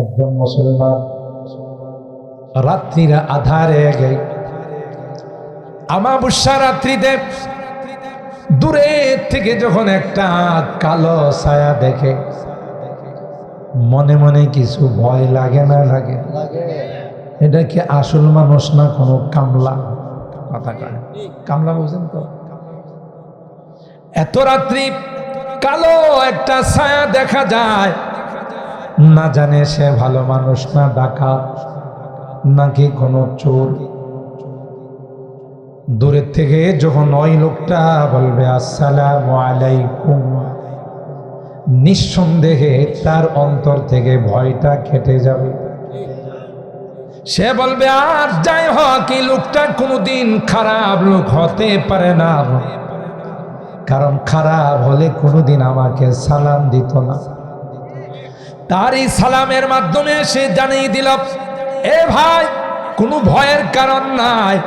একজন মুসলমান। রাত্রির আধারে গে আমাবস্যা রাত্রিতে দূরে থেকে যখন একটা কালো ছায়া দেখে, মনে মনে কিছু ভয় লাগে না লাগে? এটা কি আসল মানুষ না কোনো কামলা? কথা কয়। কামলা বুঝেন তো? এত রাত্রি কালো একটা ছায়া দেখা যায় না জানে সে ভালো মানুষ, না ডাকাত, নাকি কোনো চোর। দূরের থেকে যখন ওই লোকটা বলবে, আসসালাম আলাইকুম, নিঃসন্দেহে তার অন্তর থেকে ভয়টা কেটে যাবে। সে বলবে, আর যাই হোক, এই লোকটা কোনোদিন খারাপ লোক হতে পারে না। কারণ খারাপ হলে কোনোদিন আমাকে সালাম দিত না। তার এই সালামের মাধ্যমে সে জানিয়ে দিল এ ভাই কোনো ভয়ের কারণ নাই।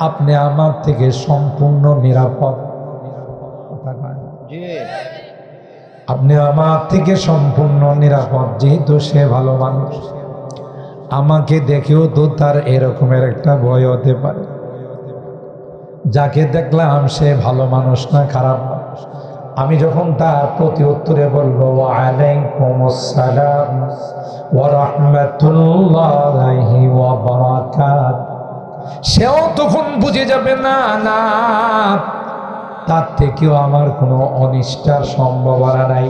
আপনি আমার থেকে সম্পূর্ণ নিরাপদ। আপনি আমার থেকে সম্পূর্ণ নিরাপদ যেহেতু সে ভালো মানুষ। আমাকে দেখেও তো তার এরকমের একটা ভয় হতে পারে। যাকে দেখলাম সে ভালো মানুষ না খারাপ মানুষ। আমি যখন তার প্রতি উত্তরে বলব আলাইকুম আসসালাম ওয়া রাহমাতুল্লাহি ওয়া বারাকাত সেও তখন বুঝে যাবে, না না, তার থেকেও আমার কোনো অনিষ্টার সম্ভাবনা নাই,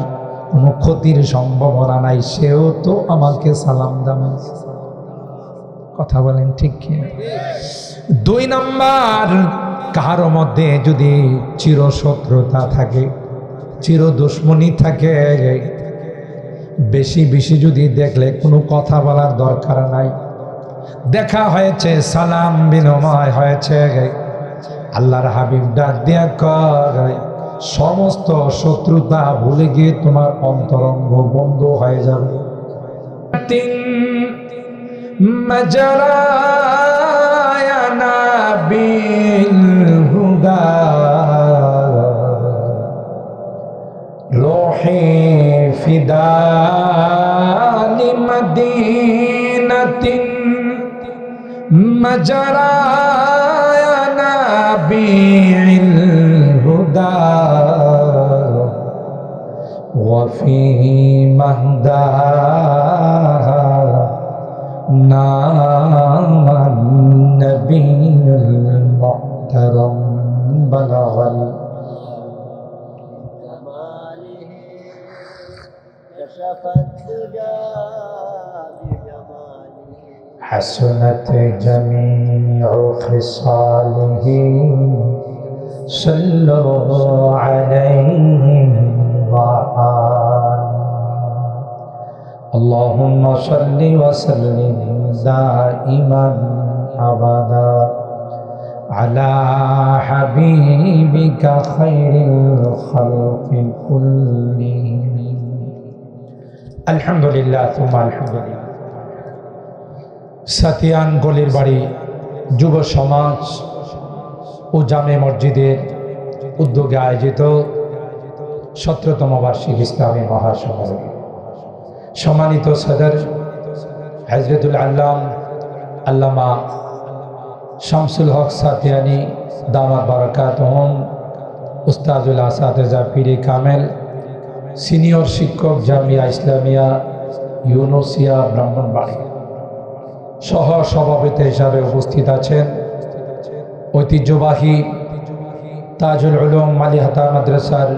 কোনো ক্ষতির সম্ভাবনা নাই, সেও তো আমাকে সালাম জানাইছে। কথা বলেন ঠিক কি দুই নাম্বার, কারও মধ্যে যদি চিরশত্রুতা থাকে চির দুশ্মনী থাকে। বেশি বেশি যদি দেখলে কোনো কথা বলার দরকার নাই। দেখা হয়েছে, সালাম বিনময় হয়েছে। আল্লাহর হাবিব ডাক দিয়া সমস্ত শত্রুতা ভুলে গিয়ে তোমার অন্তরঙ্গ বন্ধ হয়ে যাবে। তিন روحي فداء لمدينة مجرايانا بالهدى وفي مهداها نام النبي المحترم بلغ حسنت جميع خصاله صلوا عليه وآله اللهم صل وسلم دائما أبدا على حبيبك خير الخلق كلهم الحمد لله ثم الحمد لله সাতিয়ান গলির বাড়ি, যুব সমাজ ও জামে মসজিদের উদ্যোগে আয়োজিত সতেরোতম বার্ষিক ইসলামী মহাসমারোহ। সম্মানিত সদর হজরতুল আল্লাম আল্লামা শামসুল হক সাতিয়ানি দামাত বারাকাত হোম, উস্তাজুল আসাদেজা পিরি কামেল, সিনিয়র শিক্ষক জামিয়া ইসলামিয়া ইউনোসিয়া ব্রাহ্মণবাড়ি। সহ সভাপতি হিসাবে উপস্থিত আছেন। ঐতিহ্যবাহী তাজুল উলুম মালিহাতা মাদ্রাসার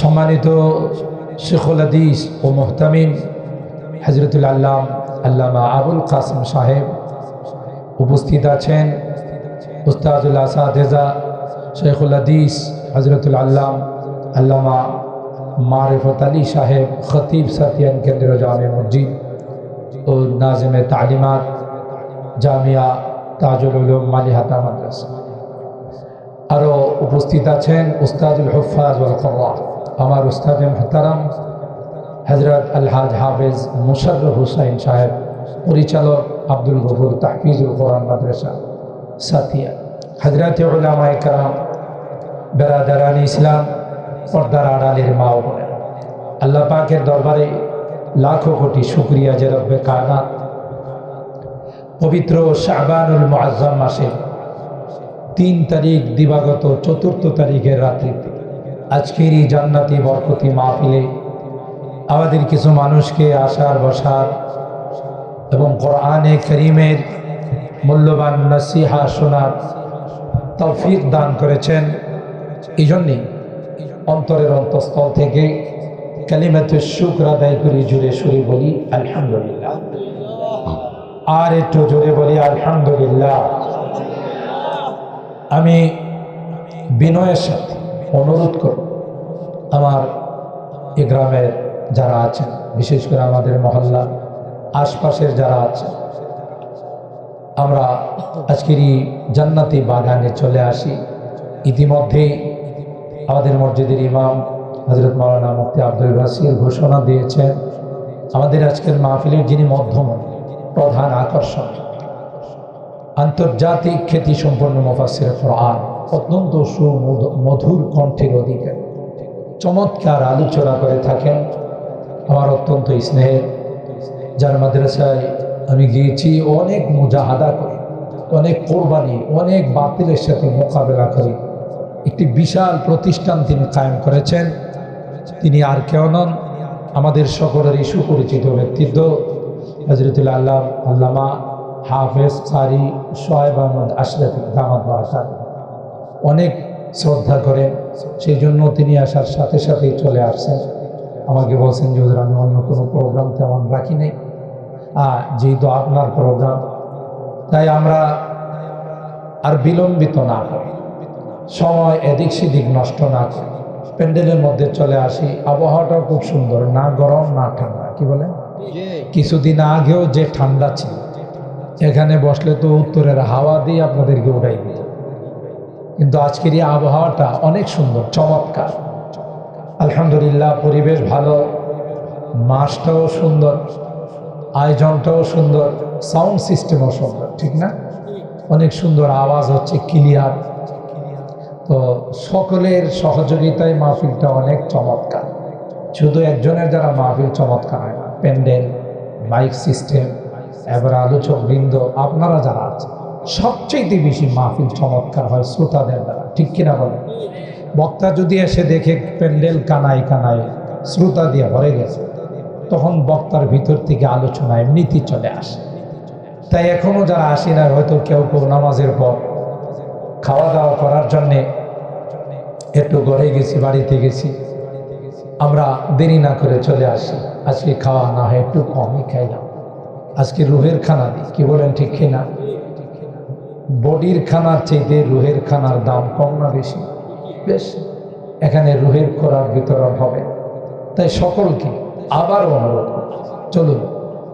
সম্মানিত শেখুল আদিস ও মোহতামিম হজরতুল আল্লাম আল্লামা আবুল কাসিম সাহেব উপস্থিত আছেন। উস্তাদুল আসাদেজা শেখুল আদিস হজরতুল আল্লাম আল্লামা মারিফত আলী সাহেব খতিব সাতিয়ান কেন্দ্র জামে মসজিদ ও নাজিমে তালিমাত, জামিয়া তাজুল উলুম মালিহাতা মাদ্রাসা আরও উপস্থিত আছেন উস্তাদুল হুফাজ ওয়াল আমার উস্তাদ মোহতারাম হজরত আলহাজ হাফেজ মুশারফ হুসাইন সাহেব, পরিচালক আব্দুল গফুর তাহফিজুল কোরআন মাদ্রাসা, সাথিয়া হজরত উলামায়ে কারাম, বেরাদারানি ইসলাম, পর্দার আড়ালের মা ও বোনেরা। আল্লাহ পাকের দরবারে লাখো কোটি শুক্রিয়া যে রব্বে কায়নাত। পবিত্র শাহবানুল মুআজ্জাম মাসে তিন তারিখ দিবাগত চতুর্থ তারিখের রাত্রিতে আজকের এই জান্নাতি বরকতি মাহফিলে আমাদের কিছু মানুষকে আসার, বসার এবং কোরআনে করিমের মূল্যবান নসিহা শোনার তৌফিক দান করেছেন। এই জন্যেই অন্তরের অন্তঃস্থল থেকে কালিমাতে শুক্র আদায় করি জুড়ে সুরে বলি, আলহামদুলিল্লাহ। আর একটু জোরে বলি, আলহামদুলিল্লাহ। আমি বিনয়ের সাথে অনুরোধ করব, আমার এ গ্রামের যারা আছেন, বিশেষ করে আমাদের মহল্লা আশপাশের যারা আছেন, আমরা আজকের এই জান্নাতি বাগানে চলে আসি। ইতিমধ্যে আমাদের মসজিদের ইমাম হজরত মাওলানা মুফতি আব্দুল বাসির ঘোষণা দিয়েছেন, আমাদের আজকের মাহফিলের যিনি মধ্যম, প্রধান আকর্ষণ আন্তর্জাতিক খ্যাতি সম্পন্ন মুফাসির কোরআন, অত্যন্ত সুমধুর কণ্ঠের অধিকারী চমৎকার আলোচনা করে থাকেন। আমার অত্যন্ত স্নেহের, যার মাদ্রাসায় আমি গিয়েছি, অনেক মুজাহাদা করি, অনেক কোরবানি, অনেক বাতিলের সাথে মোকাবেলা করি, একটি বিশাল প্রতিষ্ঠান তিনি কায়েম করেছেন। তিনি আর কেউ নন, আমাদের সকলেরই সুপরিচিত ব্যক্তিত্ব হজরতুল্লাহ আল্লাহ আল্লামা হাফেজ সারি সোহেব আহমদ আশরাফ দামাদ বাসার। অনেক শ্রদ্ধা করেন সেই জন্য তিনি আসার সাথে সাথেই চলে আসছেন। আমাকে বলছেন যে আমি অন্য কোনো প্রোগ্রাম তেমন রাখি নাই। যেহেতু আপনার প্রোগ্রাম তাই আমরা আর বিলম্বিত না সময় এদিক সেদিক নষ্ট না করি। প্যান্ডেলের মধ্যে চলে আসি। আবহাওয়াটাও খুব সুন্দর না গরম না ঠান্ডা। কি বলে? কিছুদিন আগেও যে ঠান্ডা ছিল এখানে বসলে তো উত্তরের হাওয়া দিয়ে আপনাদেরকে উঠাই দিত। কিন্তু আজকের এই আবহাওয়াটা অনেক সুন্দর চমৎকার। আলহামদুলিল্লাহ পরিবেশ ভালো মাসটাও সুন্দর আয়োজনটাও সুন্দর সাউন্ড সিস্টেমও সুন্দর ঠিক না? অনেক সুন্দর আওয়াজ হচ্ছে ক্লিয়ার। তো সকলের সহযোগিতায় মাহফিলটা অনেক চমৎকার। শুধু একজনের যারা মাহফিল চমৎকার হয় না, প্যান্ডেল, মাইক সিস্টেম, এবার আলোচক বৃন্দ, আপনারা যারা আছেন সবচেয়ে বেশি মাহফিল চমৎকার হয় শ্রোতাদের দ্বারা, ঠিক কিনা বলেন? বক্তা যদি এসে দেখে প্যান্ডেল কানায় কানায় শ্রোতা দিয়ে ভরে গেছে, তখন বক্তার ভিতর থেকে আলোচনা এমনিতেই চলে আসে। তাই এখনও যারা আসি না হয়তো কেউ কেউ নামাজের পর খাওয়া দাওয়া করার জন্যে একটু ঘরে গেছি, বাড়িতে গেছি। আমরা দেরি না করে চলে আসি। আজকে খাওয়া না হয়, একটু কমই খাইলাম। আজকে রুহের খানা দিই কি বলেন, ঠিক কিনা? বডির খানার চাইতে রুহের খানার দাম কম না বেশি? বেশ, এখানে রুহের খোরাক বিতরণ হবে। তাই সকলকে আবার অনুরোধ চলুন,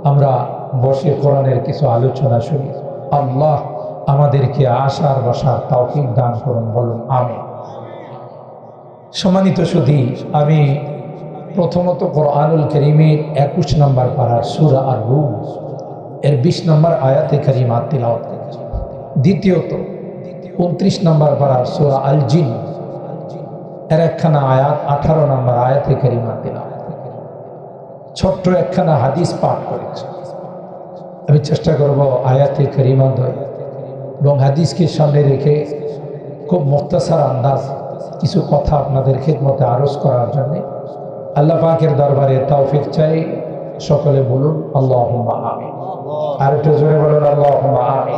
আমরা বসে কোরআনের কিছু আলোচনা শুনি। আল্লাহ আমাদেরকে আশার বসার তৌফিক দান করুন, বলুন আমি সম্মানিত সুধী, আমি প্রথমত কোরআনুল করিমের একুশ নম্বর পাড়ার সুরা আর রুম এর বিশ নম্বর আয়াতে করিমা তিলাওয়াত দ্বিতীয়ত, উনত্রিশ নম্বর পাড়ার সুরা আল জিন এর একখানা আয়াত আঠারো নম্বর আয়াতে করিমা তিলাওয়াত ছোট্ট একখানা হাদিস পাঠ করেছি। আমি চেষ্টা করব আয়াতে করিমা দয় এবং হাদিসকে সামনে রেখে খুব মুক্তাসার আন্দাজ কিছু কথা আপনাদের খেদমতে আরজ করার জন্যে আল্লাহ পাকের দরবারে তৌফিক চাই। সকলে বলুন আল্লাহ আমি আর একটু জোরে বলুন আল্লাহ আমি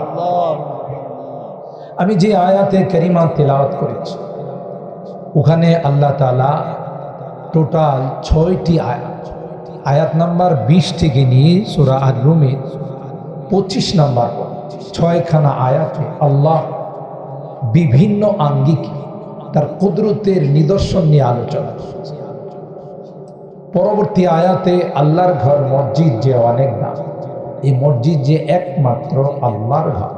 আমি যে আয়াতে করিমা তেলাওয়াত করেছি, ওখানে আল্লাহ তালা টোটাল ছয়টি আয়াত আয়াত নাম্বার বিশ থেকে নিয়ে সুরা আর রুমের পঁচিশ নাম্বার ছয়খানা আয়াতে আল্লাহ বিভিন্ন আঙ্গিকে তার কুদরতের নিদর্শন নিয়ে আলোচনা পরবর্তী আয়াতে আল্লাহর ঘর মসজিদ যে অনেক দাম, এই মসজিদ যে একমাত্র আল্লাহর ঘর।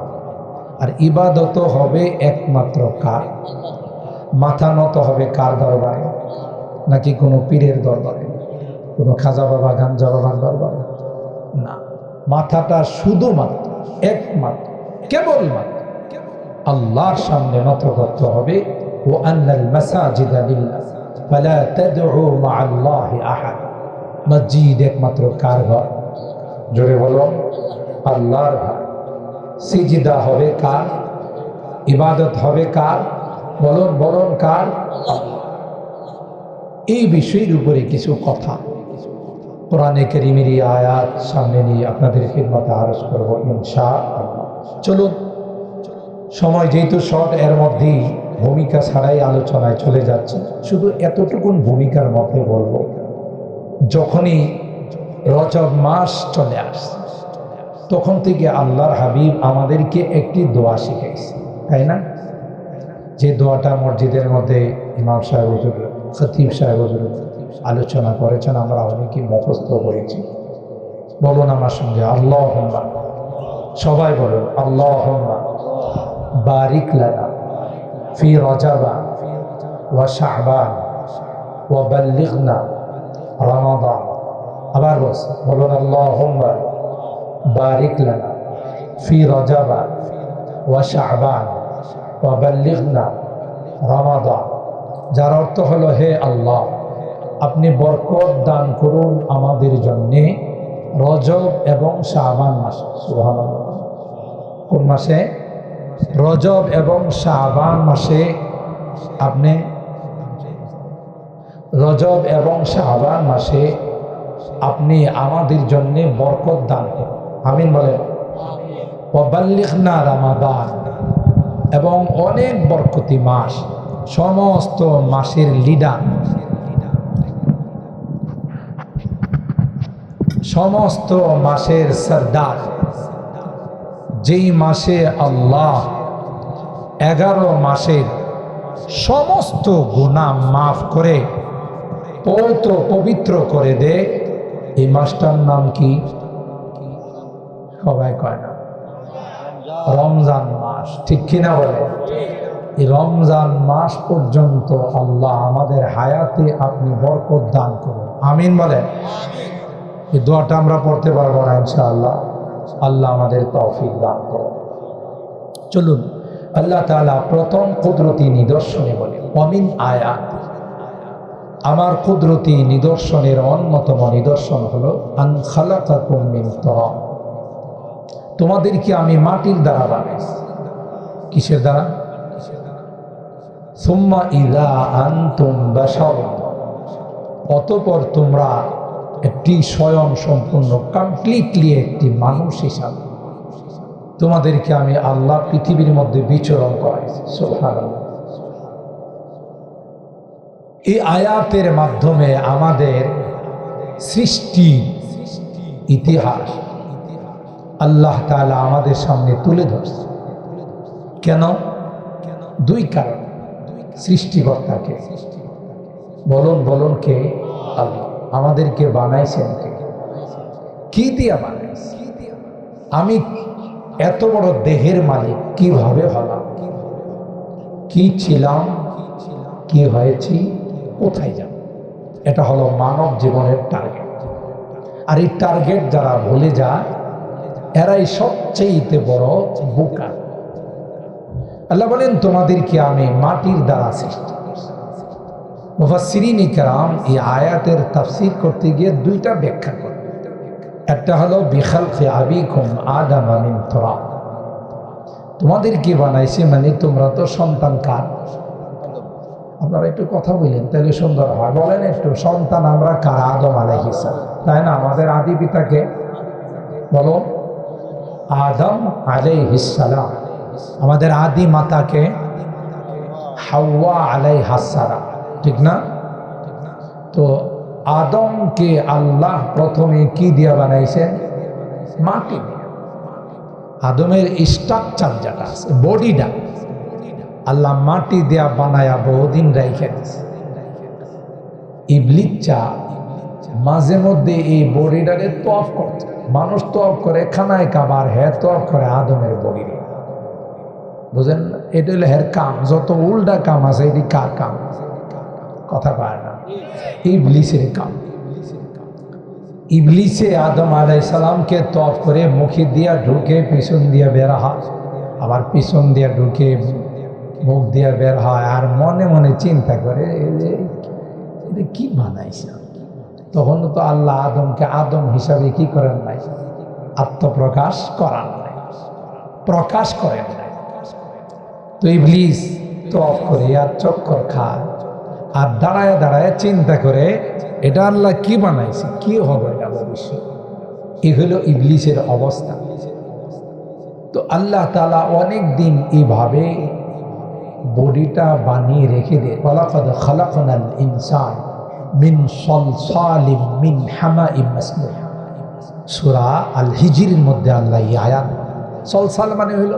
আর ইবাদত হবে একমাত্র কার? মাথা নত হবে কার দরবারে? নাকি কোনো পীরের দরবারে? কোনো খাজা বাবা গাঞ্জা বাবার দরবারে? না, মাথাটা শুধুমাত্র, একমাত্র, কেবলমাত্র আল্লাহর সামনে নত করতে হবে আন্নাল মাসাজিদা লিল্লাহ ফালা তাদউ মা আল্লাহি আহাদ মসজিদ একমাত্র কার ঘর? জোরে বলো, আল্লাহর ঘর। সিজিদা হবে কার? ইবাদত হবে কার? বলুন বলুন কার। এই বিষয়ের উপরে কিছু কথা। কোরআনে কেরিমের আয়াত সামনে নিয়ে আপনাদের খিদমতে আরজ করব ইনশা চলুন, সময় যেহেতু শর্ট এর মধ্যেই ভূমিকা ছাড়াই আলোচনায় চলে যাচ্ছে। শুধু এতটুকুন ভূমিকার মধ্যে বলব, যখনই রজব মাস চলে আসছে, তখন থেকে আল্লাহর হাবিব আমাদেরকে একটি দোয়া শিখেছে তাই না? যে দোয়াটা মসজিদের মধ্যে ইমাম সাহেব হুজুর, খতিব সাহেব হুজুর আলোচনা করেছেন, আমরা অনেকেই মুখস্থ করেছি। বলুন আমার সঙ্গে আল্লাহ সবাই বলুন আল্লাহ বারিক লানা। ওয়া শাহবান ওয়া বাল্লিগনা রমাদান আবার বস বলুন লানা ফি রজাবা ওয়া শাহবান ওয়া বাল্লিগনা রমাদান। যার অর্থ হলো, হে আল্লাহ, আপনি বরকত দান করুন আমাদের জন্যে রজব এবং শাহবান মাসে। কোন মাসে? রজব এবং শাহবান মাসে আপনি রজব এবং শাহবান মাসে আপনি আমাদের জন্যে বরকত দান করুন। আমিন বলেন। ওবাল্লিখনা রামাদান। এবং অনেক বরকতি মাস, সমস্ত মাসের লিডার সমস্ত মাসের সর্দার। যেই মাসে আল্লাহ এগারো মাসের সমস্ত গুণা মাফ করে পবিত্র পবিত্র করে দে, এই মাসটার নাম কি? সবাই কয় না। রমজান মাস, ঠিক কিনা বলে? এই রমজান মাস পর্যন্ত আল্লাহ আমাদের হায়াতে আপনি বরকত দান করুন। আমিন বলেন। এই দোয়াটা আমরা পড়তে পারব না, ইনশাআল্লাহ। আল্লাহ আমাদের তৌফিক দান করুন। চলুন, আল্লাহ তাআলা প্রথম কুদরতি নিদর্শনে বলে অমিন আয়াত। আমার কুদরতি নিদর্শনের অন্যতম নিদর্শন হলো, আন খালাকাকুম মিন তরাব। তোমাদেরকে আমি মাটির দ্বারা বানাইছি। কিসের দ্বারা? সুম্মা ইদা আনতুম বাশার অতপর তোমরা একটি স্বয়ং সম্পূর্ণ কমপ্লিটলি একটি মানুষ হিসাবে। তোমাদেরকে আমি আল্লাহ পৃথিবীর মধ্যে বিচরণ সুবহানাল্লাহ। এই আয়াতের মাধ্যমে আমাদের সৃষ্টি, ইতিহাস আল্লাহ তাআলা আমাদের সামনে তুলে ধরছে। কেন? দুই কারণ। সৃষ্টিকর্তাকে। বলুন বলুন কে? আল্লাহ। আমাদেরকে বানাইছেন কে? দিয়া বানাইছে আমি এত বড় দেহের মালিক, কীভাবে হলাম? কি ছিলাম? কি হয়েছি? কোথায় যাব? এটা হলো মানব জীবনের টার্গেট আর এই টার্গেট যারা ভুলে যায়, এরাই সবচেয়েতে বড় বোকা। আল্লাহ বলেন, তোমাদেরকে আমি মাটির দ্বারা সৃষ্টি মুফাসসিরিন ইকরাম এই আয়াতের তাফসীর করতে গিয়ে দুইটা ব্যাখ্যা করে একটা হলো বিখালকে আবিকুম আদাম আমিন তোরা তোমাদেরকে বানাইছে? মানে তোমরা তো সন্তান কার? আপনারা একটু কথা বললেন তাহলে সুন্দর হয়। বলেন একটু, সন্তান আমরা কার? আদম আলাইহিস তাই না? আমাদের আদি পিতাকে বলো, আদম আলাইহিস সালাম। আমাদের আদি মাতাকে হাওয়া আলাই হাসারা ঠিক না তো আদমকে আল্লাহ প্রথমে কি দিয়া বানাইছেন? মাটি আদমের স্ট্রাকচার যেটা আছে বডিটা আল্লাহ মাটি দেয়া বানায়া বহুদিন রেখে দিছে মাঝে মধ্যে এই বডিটারে তফ করছে। মানুষ তফ করে, খানায় কাবার হ্যাঁ তফ করে আদমের বডি বুঝেন? এটা হলো হের কাম। যত উল্টা কাম আছে, এটি কার কাম? কথা পায় না। ইবলিসের কাম ইবলিসে আদম আলাই সালামকে তফ করে মুখে দিয়া ঢুকে পিছন দিয়া বের হয়। আবার পিছন দিয়া ঢুকে মুখ দিয়া বের হয় আর মনে মনে চিন্তা করে এটা কি বানাইছে? তখন তো আল্লাহ আদমকে আদম হিসাবে কি করেন নাই? আত্মপ্রকাশ করান নাই। প্রকাশ করেন নাই। তো ইবলিস তো করে আর চক্কর খায়। আর দাঁড়ায় দাঁড়ায় চিন্তা করে, এটা আল্লাহ কি বানাইছে? কি হবে এটা ভবিষ্যৎ? এ হলো ইবলিসের অবস্থা। তো আল্লাহ তালা অনেক দিন এইভাবে বডিটা বানিয়ে রেখে দেয়, ওয়ালাকাদ খালাকনাল ইনসান মিন সলসালিম মিন হামাইম মাসনুন। সূরা আল হিজরির মধ্যে আল্লাহ আয়াত সলসাল মানে হইল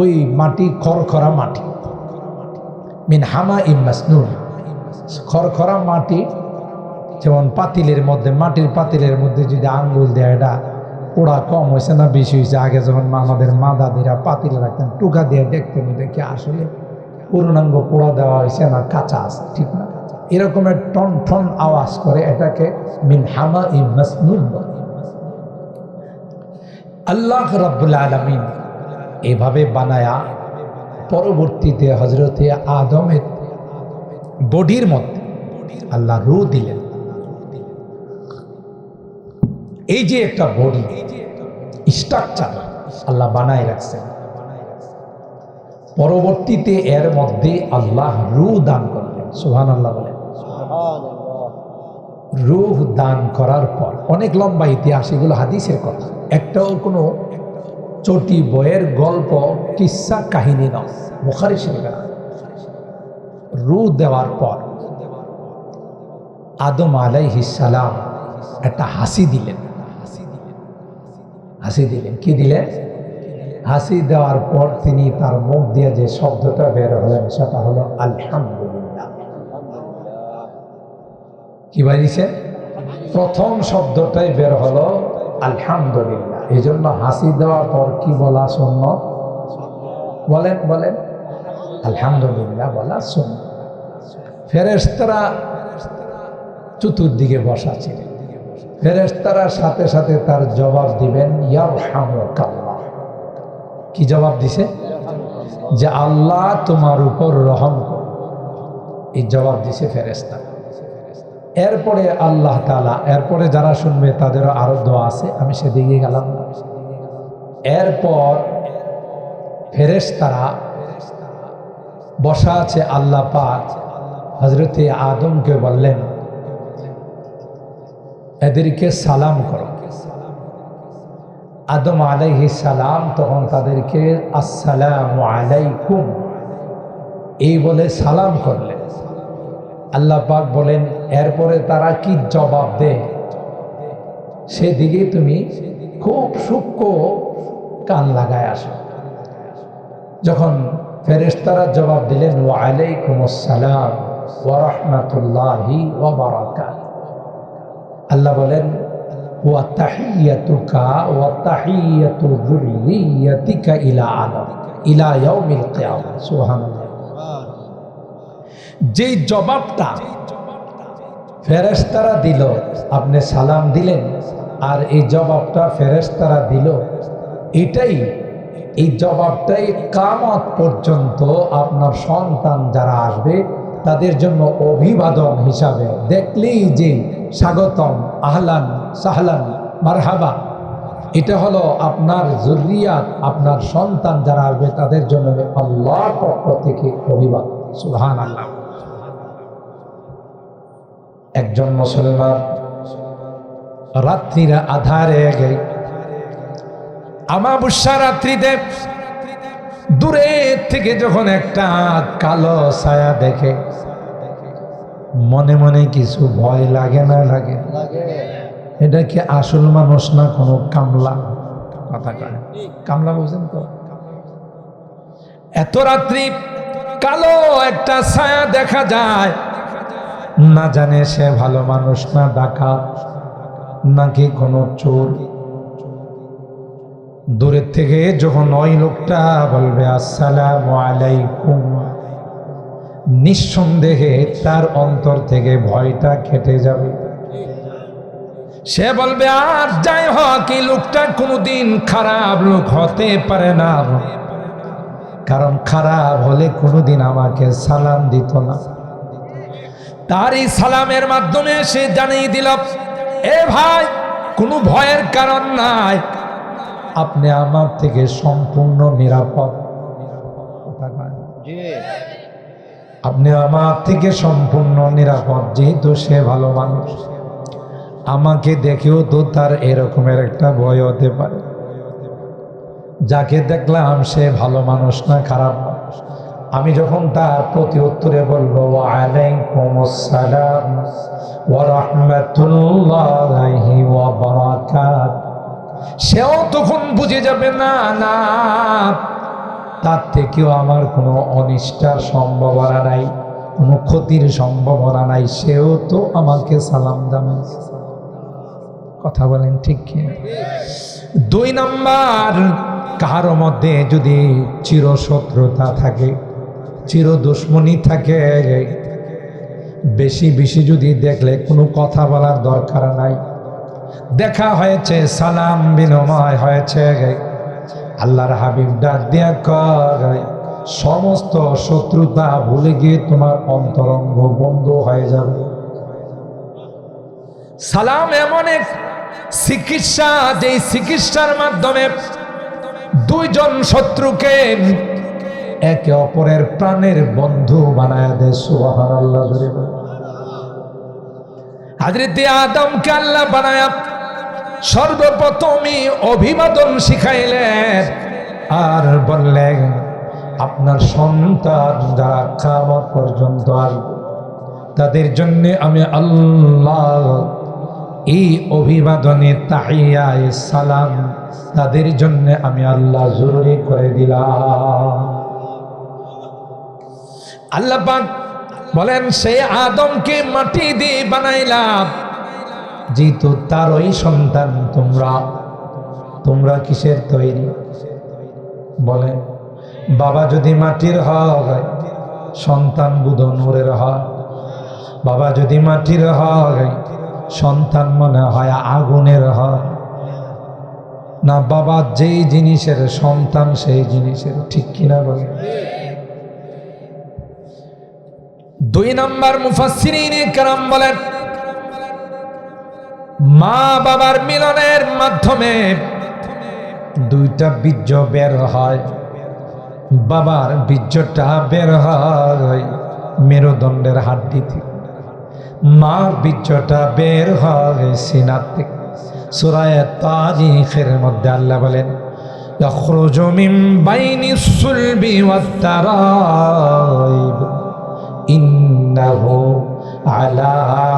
ওই মাটি খড়খড়া মাটি। মিন হামা ইম মাসনুন। খড়খড়া মাটি, যেমন পাতিলের মধ্যে, মাটির পাতিলের মধ্যে যদি আঙ্গুল দেয়, এটা পোড়া কম হয়েছে না বেশি হয়েছে? আগে যখন আমাদের মা দাদিরা পাতিলে রাখতেন, টুকা দিয়ে দেখতেন, এটা কি আসলে পূর্ণাঙ্গ পোড়া দেওয়া হয়েছে না কাঁচা আছে? ঠিক না? এরকমের টন টন আওয়াজ করে এটাকে মিন হামা ইম মাসনুন। আল্লাহ রাব্বুল আলমিন এভাবে বানায়া, পরবর্তীতে হজরতে আদমের বডির মধ্যে আল্লাহ রু দিলেন। এই যে একটা বডি স্ট্রাকচার আল্লাহ বানায় রাখছেন। পরবর্তীতে এর মধ্যে আল্লাহ রু দান করলেন। সুহান আল্লাহ বলেন। রুহ দান করার পর অনেক লম্বা ইতিহাস, এগুলো হাদিসের কথা। একটাও কোনো চটি বইয়ের গল্প, কিসা, কাহিনী নয়। মুখারি শরীফে না রু দেওয়ার পর আদম আলাইহিস সালাম একটা হাসি দিলেন। হাসি দিলেন। কি দিলেন? হাসি দেওয়ার পর তিনি তার মুখ দিয়ে যে শব্দটা বের হলেন, সেটা হলো আলহামদুলিল্লাহ। কি বাড়িছে প্রথম শব্দটাই বের হলো আলহামদুলিল্লাহ। এই জন্য হাসি দেওয়ার পর কি বলা শূন্য বলেন বলেন। আলহামদুলিল্লাহ বলা শূন্য ফেরেস্তারা চতুর্দিকে বসা ছিলেন ফেরেস্তারা সাথে সাথে তার জবাব দিবেন কি জবাব দিছে? যে আল্লাহ তোমার উপর রহম করুন। এই জবাব দিছে ফেরেস্তা এরপরে আল্লাহ তালা এরপরে যারা শুনবে তাদেরও আরও দোয়া আছে, আমি সেদিকে গেলাম। এরপর ফেরেশতারা বসা আছে আল্লাহ পাক হজরতে আদমকে বললেন, এদেরকে সালাম করো। আদম আলাইহি সালাম তখন তাদেরকে, আসসালামু আলাইকুম। এই বলে সালাম করলেন। আল্লাহ পাক বলেন, এরপরে তারা কি জবাব দেয়? সেদিকে তুমি খুব সূক্ষ্ম কান লাগায় আসো। যখন ফেরেশতারা জবাব দিলেন ওয়া ওয়ালাইকুম আসসালাম। ওয়া রাহমাতুল্লাহি আল্লাহ বলেন, ওয়া তাহিয়াতুকা ওয়া তাহিয়াতু যুররিয়াতিকা ইলা যেই জবাবটা ফেরেশতারা দিল, আপনি সালাম দিলেন, আর এই জবাবটা ফেরেশতারা দিল, এটাই, এই জবাবটাই কামত পর্যন্ত আপনার সন্তান যারা আসবে তাদের জন্য অভিবাদন হিসাবে দেখলেই যে স্বাগতম, আহলান, সাহলান, মারহাবা। এটা হলো আপনার জরুরিয়াত, আপনার সন্তান যারা আসবে তাদের জন্য আল্লাহর পক্ষ থেকে অভিবাদন। সুহান আল্লাহ একজন মুসলমান রাত্রিরা আধারে আমাবস্যা রাত্রিতে দূরে থেকে যখন একটা কালো ছায়া দেখে, মনে মনে কিছু ভয় লাগে না লাগে? এটা কি আসল মানুষ না কোনো কামলা? কথা কয়। কামলা বুঝেন তো? এত রাত্রি কালো একটা ছায়া দেখা যায়, না জানে সে ভালো মানুষ না ডাকাত, নাকি কোনো চোর? দূরের থেকে যখন ওই লোকটা বলবে, আসসালাম আলাইকুম। নিঃসন্দেহে তার অন্তর থেকে ভয়টা কেটে যাবে। সে বলবে, আর যাই হোক, এই লোকটা কোনোদিন খারাপ লোক হতে পারে না। কারণ খারাপ হলে কোনোদিন আমাকে সালাম দিত না। তার এই সালামের মাধ্যমে সে জানিয়ে দিল, এ ভাই, কোনো ভয়ের কারণ নাই। আপনি আমার থেকে সম্পূর্ণ নিরাপদ। আপনি আমার থেকে সম্পূর্ণ নিরাপদ যেহেতু সে ভালো মানুষ। আমাকে দেখেও তো তার এরকমের একটা ভয় হতে পারে। যাকে দেখলাম সে ভালো মানুষ না খারাপ মানুষ। আমি যখন তার প্রতি উত্তরে বলব আলাইকুম আসসালাম ওয়া রাহমাতুল্লাহি ওয়া বারাকাত। সেও তখন বুঝে যাবে, না না, তার থেকেও আমার কোনো অনিষ্টার সম্ভাবনা নাই, কোনো ক্ষতির সম্ভাবনা নাই, সেও তো আমাকে সালাম জানাই কথা বলেন ঠিক কি দুই নাম্বার, কারও মধ্যে যদি চিরশত্রুতা থাকে চির দুশ্মনী থাকে, বেশি বেশি যদি দেখলে কোনো কথা বলার দরকার নাই দেখা হয়েছে, সালাম বিনিময় হয়েছে আল্লাহর হাবিব ডাক দিয়া কয়, সমস্ত শত্রুতা ভুলে গিয়ে তোমার অন্তরঙ্গ বন্ধ হয়ে যাবে। সালাম এমন এক চিকিৎসা যে চিকিৎসার মাধ্যমে দুইজন শত্রুকে একে অপরের প্রাণের বন্ধু বানায় দেয় সুবাহান আল্লাহ আদমকে আল্লাহ বানায় সর্বপ্রথমই অভিবাদন শিখাইলেন আর বললেন আপনার সন্তান যারা কামত পর্যন্ত আসবে, তাদের জন্য আমি আল্লাহ এই অভিবাদনে তাহিয়ায় সালাম, তাদের জন্য আমি আল্লাহ জরুরি করে দিলাম। আল্লাহ বলেন সেই আদমকে মাটি দিয়ে বানাইলাম যেহেতু তার ওই সন্তান তোমরা। তোমরা কিসের তৈরি? বলেন বাবা যদি মাটির হয় সন্তান বুধ নূরের হয় বাবা যদি মাটির হয় সন্তান মনে হয় আগুনের হয় না, বাবা যেই জিনিসের সন্তান, সেই জিনিসের ঠিক কিনা বলে। দুই নম্বর মুফাসসিরিন কারাম বলেন মা বাবার মিলনের মাধ্যমে দুইটা বীর্য বের হয় বাবার বীর্যটা বের হয় মেরুদণ্ডের হাড্ডি থেকে মার বীর্যটা বের হয় সিনার থেকে সুরায় তারিখের মধ্যে আল্লাহ বলেন يخرج من بين الصلب والترائب إنه على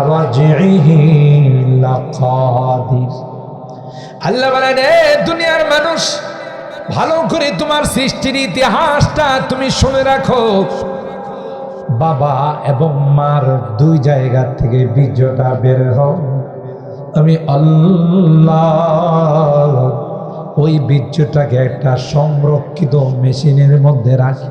رجعه لقادر আল্লাহ দুনিয়ার মানুষ, ভালো করে তোমার সৃষ্টির ইতিহাসটা তুমি শুনে রাখো। বাবা এবং মার দুই জায়গা থেকে বীর্যটা বের হও। আমি আল্লাহ, ওই বীর্যটাকে একটা সংরক্ষিত মেশিনের মধ্যে রাখি।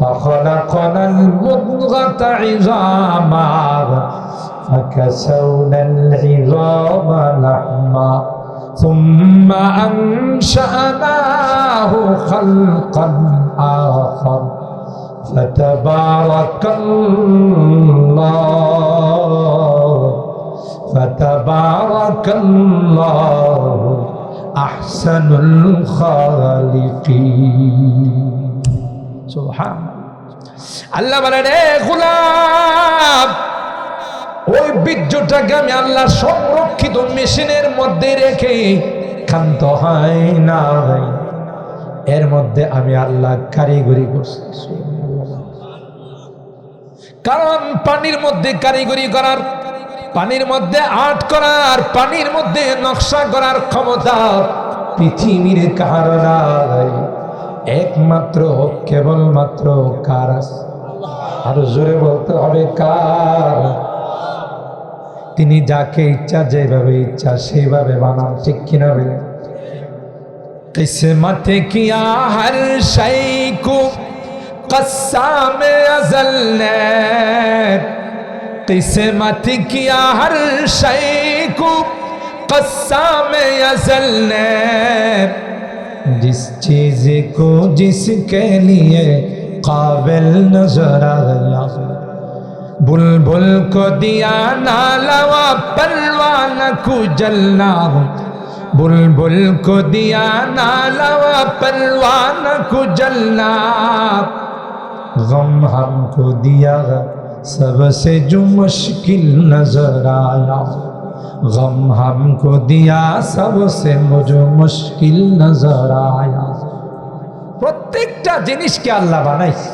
فخلقنا المضغة عظاما فكسونا العظام لحما ثم أنشأناه خلقا آخر فتبارك الله فتبارك الله أحسن الخالقين. আল্লাহ বলে, রে গোলাপ ওই বীর্যটাকে আমি আল্লাহ সংরক্ষিত মেশিনের মধ্যে রেখে ক্ষান্ত হয় না এর মধ্যে আমি আল্লাহ কারিগরি করছি কারণ পানির মধ্যে কারিগরি করার, পানির মধ্যে আর্ট করার, পানির মধ্যে নকশা করার ক্ষমতা পৃথিবীর কারণ একমাত্র, কেবলমাত্র কার আছে? আরও জোরে বলতে হবে, কার? তিনি যাকে ইচ্ছা, যেভাবে ইচ্ছা সেইভাবে বানান, ঠিক কিনা বে কিসমত কিয়া হর শাই কো قسام ازل نے قسمت کیا ہر شے کو جس چیز کو جس کے لیے قابل نظر آیا بلبل کو دیا نالوا پروان کو جلنا ہوں بلبل کو دیا نالوا پروان کو جلنا غم ہم کو دیا سب سے جو مشکل نظر آیا غم ہم کو دیا سب سے مجھے مشکل نظر آیا প্রত্যেকটা জিনিসকে আল্লাহ বানাইছে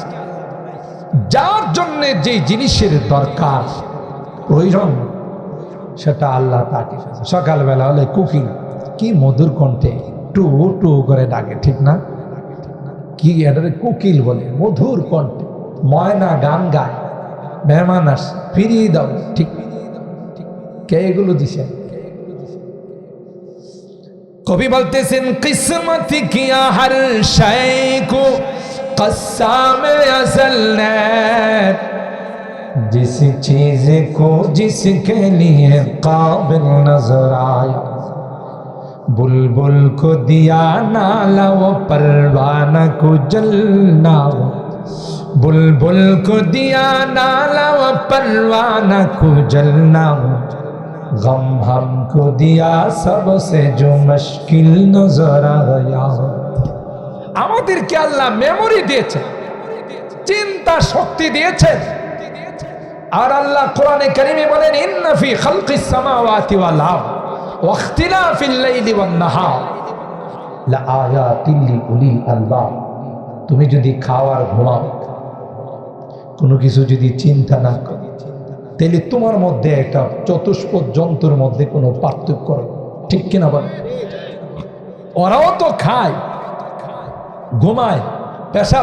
যার জন্য যে জিনিসের দরকার প্রয়োজন সেটা আল্লাহ তাকে সকালবেলা হলে কুকিং, কি মধুর কণ্ঠে টু টু করে ডাকে, ঠিক না? কি এটা কোকিল বলে, মধুর কণ্ঠে, ময়না গান গায়, মেহমান আসে ফিরিয়ে দাও, ঠিক কে এগুলো দিছে কবি বলতেছেন কিসমত কিয়া হর শায় কো কসাম असल ने जिस चीज को जिसके लिए काबिल नजर आया बुलबुल को दिया नाला वो परवाना को जलना वो बुलबुल को दिया नाला वो परवाना को जलना वो गम हमको दिया सबसे जो मुश्किल नजर आया আমাদেরকে আল্লাহ মেমোরি দিয়েছে চিন্তা শক্তি দিয়েছেন আর আল্লাহ কোরআনে কারিমে বলেন ইন্নাফি খালকিস সামাওয়াতি ওয়াল আরদ ওয়াখতিলাফিল লাইলি ওয়ান নাহার লাআয়াতিল লিউলিল আলবাব তুমি যদি খাওয়ার ঘুমাও কোনো কিছু যদি চিন্তা না করো তাহলে তোমার মধ্যে একটা চতুষ্পদ যন্ত্রের মধ্যে কোনো পার্থক্য করে ঠিক কিনা বল? ওরাও তো খায়, ঘুমায়, পেশাব